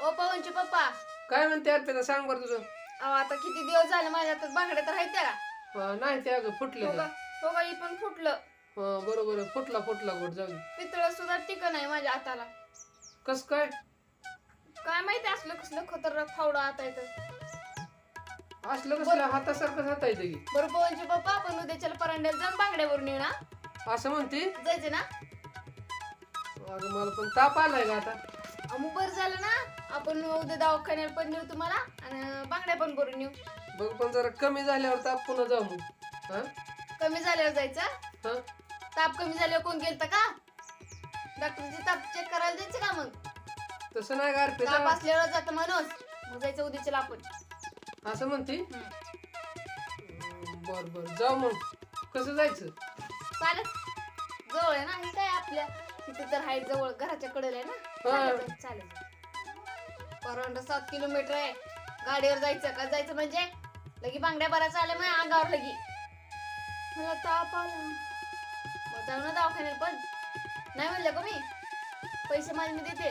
ओ पवनचे पप्पा. काय म्हणते अर्पिता सांग बरं तुझं. अहो आता किती दिवस झाले माझ्या हातात बांगड्या तर आहेत त्या का हा, नाही ते अगं फुटले हो का? हो का, ही पण फुटलं. बरोबर आहे. फुटला फुटला गोट जाऊ दे. पितळ सुद्धा टिक नाही माझ्या हाताला. कस काय? काय माहिती असलं कसलं खतरनाक फावडा आता येतं असलं कसलं हातासारखं हाता येतं की बरं पवनचे पप्पा आपण उद्याच्याला परांड्याला जाऊन बांगड्यावरून येऊ ना. असं म्हणते? जायचं ना? अगं मला पण ताप आलाय का आता. मग बरं झालं ना आपण उद्या दवाखान्याला पण नेऊ तुम्हाला आणि बांगड्या पण भरून येऊ बघ पण जरा कमी झाल्यावर ताप पुन्हा जाऊ मग. हा? कमी झाल्यावर जायचं? हा? ताप कमी झाल्यावर कोण गेलता का? डॉक्टरची ताप चेक करायला द्यायचं का मग? तसं नाही का ताप अर्पिता असल्यावर जातं माणूस. मग जायचं उद्याच्याला आपण. असं म्हणते. बर बर. जाऊ मग. कसं जायचं? चालेल. जवळ आहे ना आपल्या तिथे तर आहे जवळ घराच्या कडेला आहे ना? हा. चालेल परांडा सात किलोमीटर आहे. गाडीवर जायचं का? जायचं म्हणजे लगी बांगड्या बऱ्याच आल्या मग अंगावर लगी. मला ताप आला मग जाऊ ना दवाखान्यात पण. नाही म्हणलं का मी? पैसे माझे मी देते.